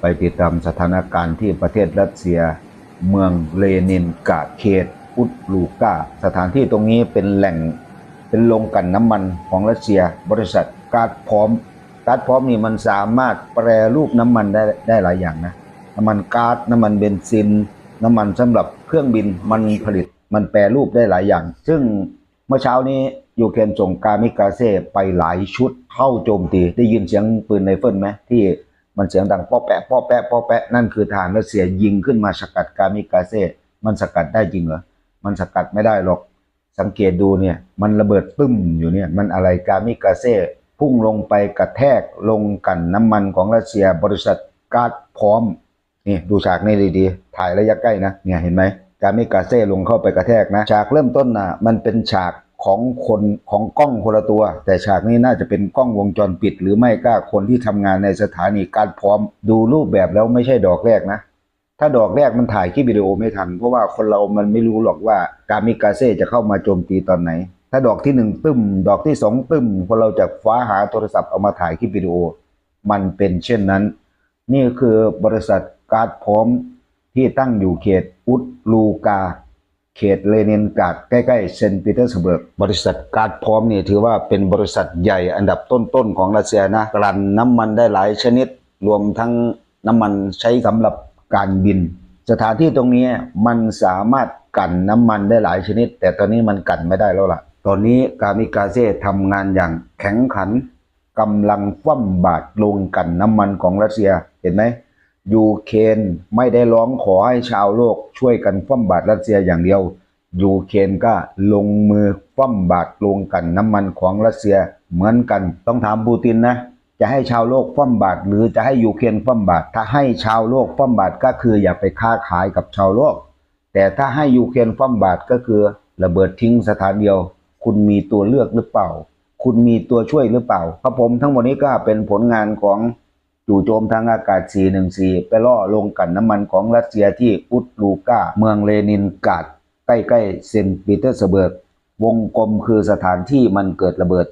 ไปติดตามสถานการณ์ที่ประเทศรัสเซีย เมืองเลนินกาเขตอุดลูกาสถานที่ตรงนี้เป็นแหล่งเป็นโรงกันน้ำมันของรัสเซีย บริษัทกาดพร้อมกาดพร้อมนี่มันสามารถแปรรูปน้ำมันได้ได้หลายอย่างนะน้ำมันกา๊าซน้ำมันเบนซิน น้ำมันสำหรับเครื่องบินมันผลิตมันแปรรูปได้หลายอย่าง ซึ่งเมื่อเช้านี้ ยูเครนส่งกามิกาเซ่ไปหลายชุดเข้าโจมตี ได้ยินเสียงปืนไรเฟิลไหมที่มันเสียงดังป๊อแปะป๊อแปะป๊อแปะนั่นคือทหารรัสเซียยิงขึ้นมาสกัดกามิกาเซ่มันสกัดได้จริงเหรอมันสกัดไม่ได้หรอก สังเกตดูเนี่ย มันระเบิดตึ้มอยู่เนี่ย มันอะไรกามิกาเซ่พุ่งลงไปกระแทกลงกันน้ำมันของรัสเซียบริษัทกาดพร้อมนี่ดูฉากนี้ดีๆ ถ่ายระยะใกล้นะเนี่ยเห็นไหมกามิกาเซ่ลงเข้าไปกระแทกนะฉากเริ่มต้นน่ะมันเป็นฉาก ของคนของกล้องคนละตัว แต่ฉากนี้น่าจะเป็นกล้องวงจรปิด หรือไม่ก็คนที่ทำงานในสถานีการพร้อม ดูรูปแบบแล้วไม่ใช่ดอกแรกนะ ถ้าดอกแรกมันถ่ายคลิปวิดีโอไม่ทัน เพราะว่าคนเรามันไม่รู้หรอกว่าการมิกาเซ่จะเข้ามาโจมตีตอนไหน ถ้าดอกที่หนึ่งตึ้ม ดอกที่สองตึ้ม คนเราจะฟ้าหาโทรศัพท์เอามาถ่ายคลิปวิดีโอ มันเป็นเช่นนั้น นี่คือบริษัทการพร้อมที่ตั้งอยู่เขตอุดลูกา เขตเลนินกาดใกล้ๆเซนต์ปีเตอร์สเบิร์กบริษัทการ์ดพร้อมนี่ถือว่าเป็นบริษัทใหญ่อันดับต้นๆของรัสเซียนะกลั่นน้ำมันได้หลายชนิด รวมทั้งน้ำมันใช้สำหรับการบิน สถานที่ตรงนี้มันสามารถกลั่นน้ำมันได้หลายชนิด แต่ตอนนี้มันกลั่นไม่ได้แล้วล่ะ ตอนนี้กามิกาเซ่ทำงานอย่างแข็งขันกำลังคว่ำบาตรลงกันน้ำมันของรัสเซียเห็นไหม ยูเครนไม่ได้ร้องขอให้ชาวโลกช่วยกันคว่ำบาตรรัสเซียอย่างเดียว ยูเครนก็ลงมือคว่ำบาตรลงกันน้ำมันของรัสเซียเหมือนกันต้องถามปูตินนะ จะให้ชาวโลกคว่ำบาตรหรือจะให้ยูเครนคว่ำบาตรถ้าให้ชาวโลกคว่ำบาตรก็คืออย่าไปค้าขายกับชาวโลก แต่ถ้าให้ยูเครนคว่ำบาตรก็คือระเบิดทิ้งสถานเดียว คุณมีตัวเลือกหรือเปล่า คุณมีตัวช่วยหรือเปล่าครับผมทั้งหมดนี้ก็เป็นผลงานของ จู่โจมทางอากาศ 414 ไปล่อลงกันน้ำมันของรัสเซียที่อุตลูกาเมืองเลนินกาดใกล้ๆเซนต์ปีเตอร์สเบิร์ก วงกลมคือสถานที่มันเกิดระเบิด